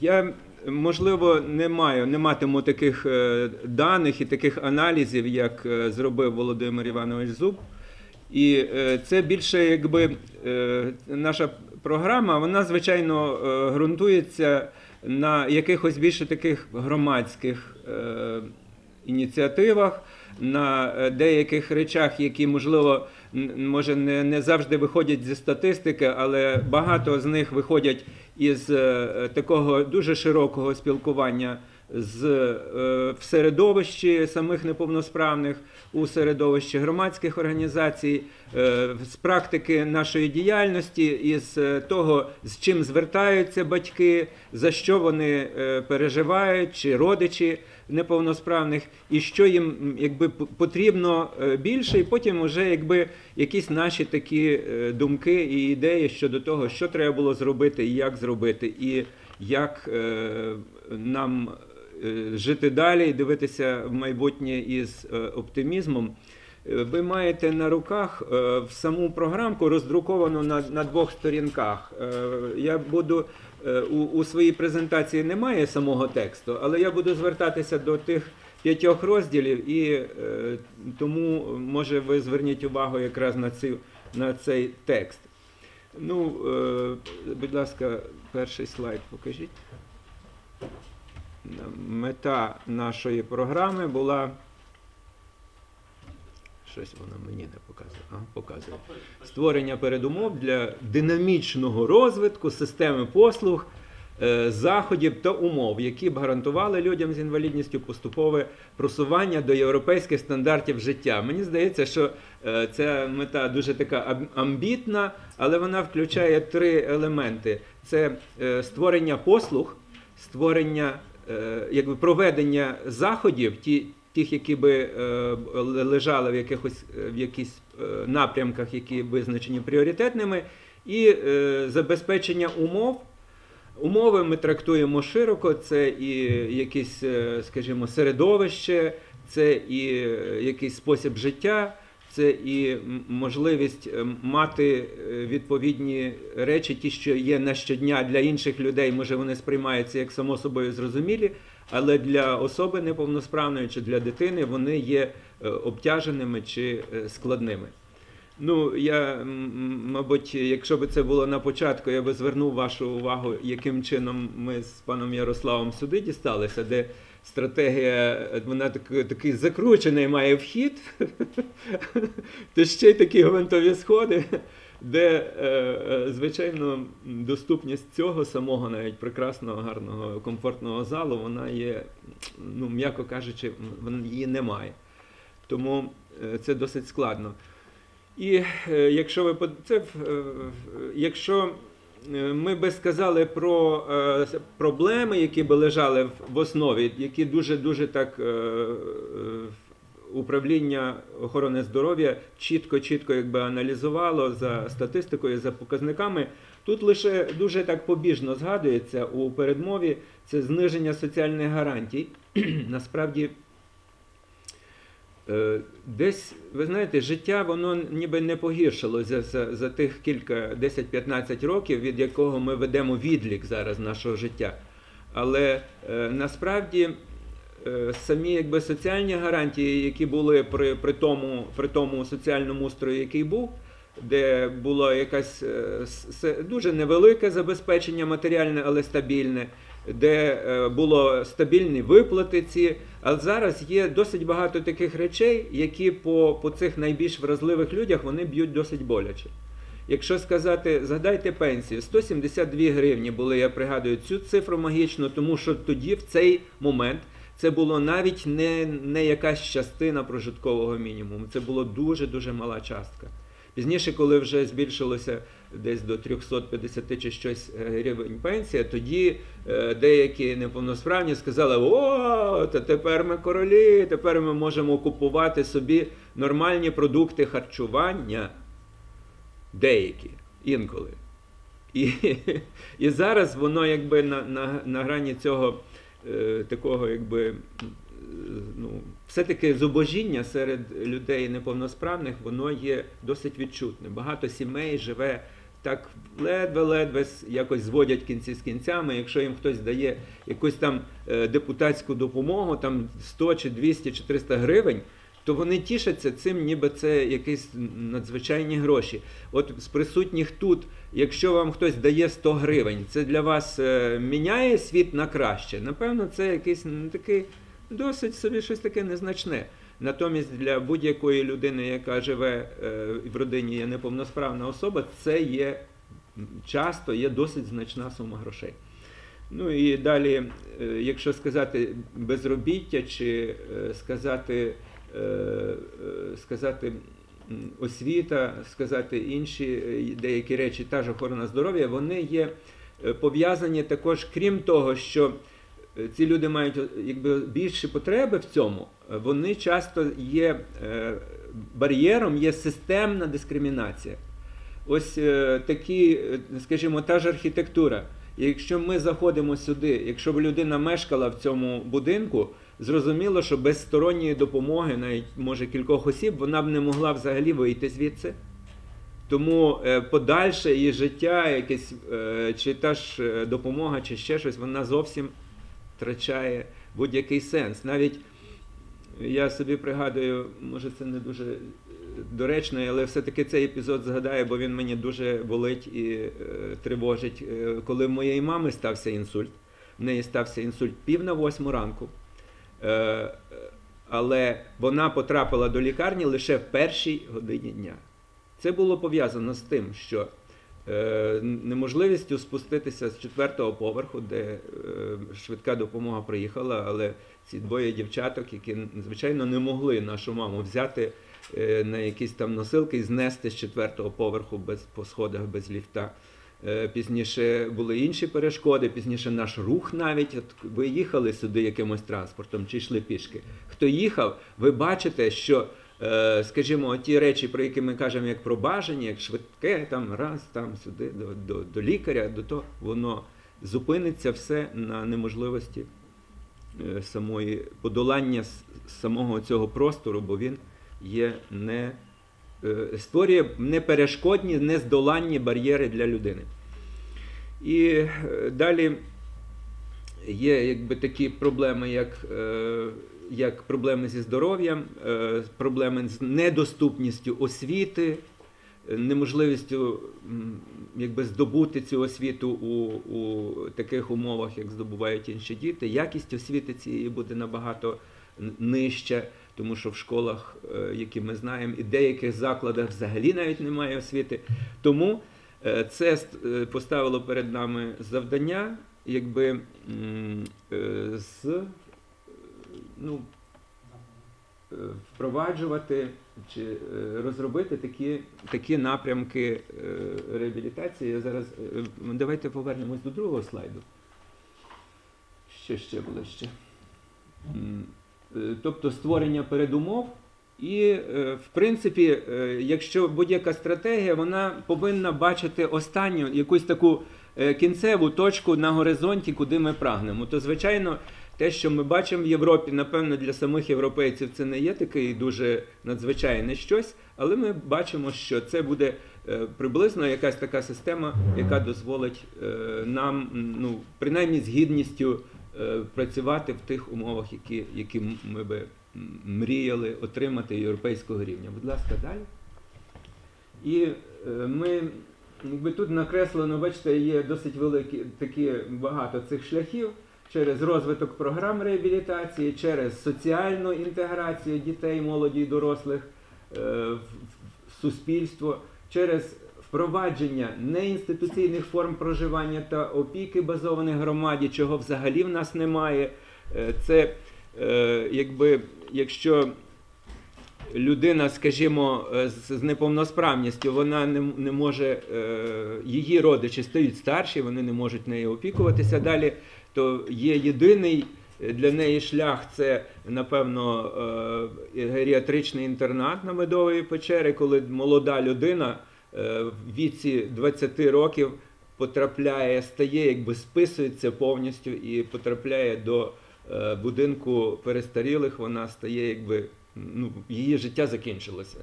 Я можливо не маю, не матиму таких е, даних і таких аналізів, як е, зробив Володимир Іванович Зуб. І е, це більше якби наша програма, вона звичайно ґрунтується на якихось більше таких громадських ініціативах, на е, деяких речах, які можливо може не, не завжди виходять зі статистики, але багато з них виходять із е, такого дуже широкого спілкування з е, в середовищі самих неповносправних, у середовищі громадських організацій, е, з практики нашої діяльності, із е, того, з чим звертаються батьки, за що вони переживають, чи родичі неповносправних, і що їм якби потрібно більше, і потім вже якби якісь наші такі думки і ідеї щодо того, що треба було зробити і як зробити, і як нам жити далі і дивитися в майбутнє із е, оптимізмом. Е, Ви маєте на руках е, в саму програмку роздруковану на, на двох сторінках. Е, Я буду е, у, у своїй презентації немає самого тексту, але я буду звертатися до тих п'ятьох розділів, і е, тому може ви зверніть увагу якраз на, цю, на цей текст. Ну, е, будь ласка, перший слайд покажіть. Мета нашої програми була. Щось воно мені не показує. А, показує. Створення передумов для динамічного розвитку системи послуг, е, заходів та умов, які б гарантували людям з інвалідністю поступове просування до європейських стандартів життя. Мені здається, що е, ця мета дуже така амбітна, але вона включає три елементи: це е, створення послуг, створення якби проведення заходів, ті, тих, які би е, лежали в якихось е, в якісь е, напрямках, які визначені пріоритетними, і е, забезпечення умов. Умови ми трактуємо широко, це і якесь, е, скажімо, середовище, це і е, якийсь спосіб життя, це і можливість е, мати е, відповідні речі, ті, що є на щодня для інших людей, може вони сприймаються як само собою зрозумілі, але для особи неповносправної чи для дитини вони є е, обтяженими чи складними. Ну, я, мабуть, якщо б це було на початку, я би звернув вашу увагу, яким чином ми з паном Ярославом сюди дісталися, де стратегія, вона такий, такий закручений має вхід, то ще й такі гвинтові сходи, де, е, е, звичайно, доступність цього самого навіть прекрасного, гарного, комфортного залу, вона є, ну, м'яко кажучи, її немає. Тому е, це досить складно. І е, якщо ви це, е, якщо е, ми би сказали про проблеми, які би лежали в, основі, які дуже дуже так управління охорони здоров'я чітко, чітко якби аналізувало за статистикою, за показниками. Тут лише дуже так побіжно згадується у передмові це зниження соціальних гарантій. Насправді. Е, Десь, ви знаєте, життя воно ніби не погіршилося за, за тих кілька 10-15 років, від якого ми ведемо відлік зараз нашого життя. Але е, насправді е, самі якби, соціальні гарантії, які були при, при, тому, при тому соціальному устрої, який був, де було якась е, дуже невелике забезпечення матеріальне, але стабільне, де е, було стабільні виплати ці. Але зараз є досить багато таких речей, які по, по цих найбільш вразливих людях вони б'ють досить боляче. Якщо сказати, згадайте пенсію, 172 гривні були, я пригадую цю цифру магічну, тому що тоді, в цей момент, це було навіть не, не якась частина прожиткового мінімуму, це було дуже-дуже мала частка. Пізніше, коли вже збільшилося десь до 350 чи щось е, гривень пенсія, тоді е, деякі неповносправні сказали: о, та тепер ми королі, тепер ми можемо купувати собі нормальні продукти харчування. Деякі, інколи. І, і зараз воно якби на, на, на грані цього е, такого, якби, ну, все-таки зубожіння серед людей неповносправних, воно є досить відчутне. Багато сімей живе так ледве-ледве якось зводять кінці з кінцями. Якщо їм хтось дає якусь там е, депутатську допомогу, там 100 чи 200 чи 300 гривень, то вони тішаться цим, ніби це якісь надзвичайні гроші. От з присутніх тут, якщо вам хтось дає 100 гривень, це для вас е, міняє світ на краще. Напевно, це якийсь ну, такий досить собі щось таке незначне. Натомість для будь-якої людини, яка живе е, в родині є неповносправна особа, це є часто є досить значна сума грошей. Ну і далі, е, якщо сказати безробіття, чи е, сказати, сказати освіта, сказати інші деякі речі, та ж охорона здоров'я, вони є пов'язані також, крім того, що ці люди мають е, якби більші потреби в цьому, е, вони часто є е, бар'єром, є системна дискримінація. Ось е, такі, е, скажімо, та ж архітектура. Якщо ми заходимо сюди, якщо б людина мешкала в цьому будинку, зрозуміло, що без сторонньої допомоги, навіть може кількох осіб, вона б не могла взагалі вийти звідси. Тому е, подальше її життя, якесь, е, чи та ж е, допомога, чи ще щось, вона зовсім втрачає будь-який сенс. Навіть я собі пригадую, може це не дуже е, доречно, але все-таки цей епізод згадаю, бо він мені дуже болить і е, тривожить. Е, коли в моєї мами стався інсульт, в неї стався інсульт пів на восьму ранку. Але вона потрапила до лікарні лише в першій годині дня. Це було пов'язано з тим, що неможливістю спуститися з четвертого поверху, де е, швидка допомога приїхала, але ці двоє дівчаток, які звичайно не могли нашу маму взяти е, на якісь там носилки і знести з четвертого поверху без по сходах без ліфта. Е, Пізніше були інші перешкоди, пізніше наш рух навіть. От ви їхали сюди якимось транспортом чи йшли пішки. Хто їхав, ви бачите, що, е, скажімо, ті речі, про які ми кажемо, як про бажання, як швидке, там раз, там сюди, до, до, до лікаря, до того, воно зупиниться все на неможливості е, самої подолання самого цього простору, бо він є не е, створює неперешкодні, нездоланні бар'єри для людини. І е, далі є якби такі проблеми, як, е, як проблеми зі здоров'ям, е, проблеми з недоступністю освіти, неможливістю якби, здобути цю освіту у, у таких умовах, як здобувають інші діти. Якість освіти цієї буде набагато нижча, тому що в школах, е, які ми знаємо, і деяких закладах взагалі навіть немає освіти. Тому е, це поставило перед нами завдання, якби з ну, впроваджувати чи е, розробити такі, такі напрямки е, реабілітації. Я зараз е, давайте повернемось до другого слайду. Ще ще ближче. Тобто створення передумов. І, в принципі, якщо будь-яка стратегія, вона повинна бачити останню якусь таку кінцеву точку на горизонті, куди ми прагнемо. То, звичайно, те, що ми бачимо в Європі, напевно, для самих європейців це не є такий дуже надзвичайне щось, але ми бачимо, що це буде е, приблизно якась така система, яка дозволить е, нам, ну, принаймні з гідністю е, працювати в тих умовах, які, які ми би мріяли отримати європейського рівня. Будь ласка, далі. І ми якби тут накреслено, бачите, є досить великі такі багато цих шляхів через розвиток програм реабілітації, через соціальну інтеграцію дітей, молоді і дорослих е, в, суспільство, через впровадження неінституційних форм проживання та опіки базованих громаді, чого взагалі в нас немає. Е, Це е, якби якщо людина, скажімо, з неповносправністю, вона не, не може, її родичі стають старші, вони не можуть нею опікуватися далі, то є єдиний е, для неї шлях це, напевно, е, геріатричний інтернат на медової печери, коли молода людина е, в віці 20 років потрапляє, стає, якби списується повністю і потрапляє до будинку перестарілих, вона стає якби ну, її життя закінчилося.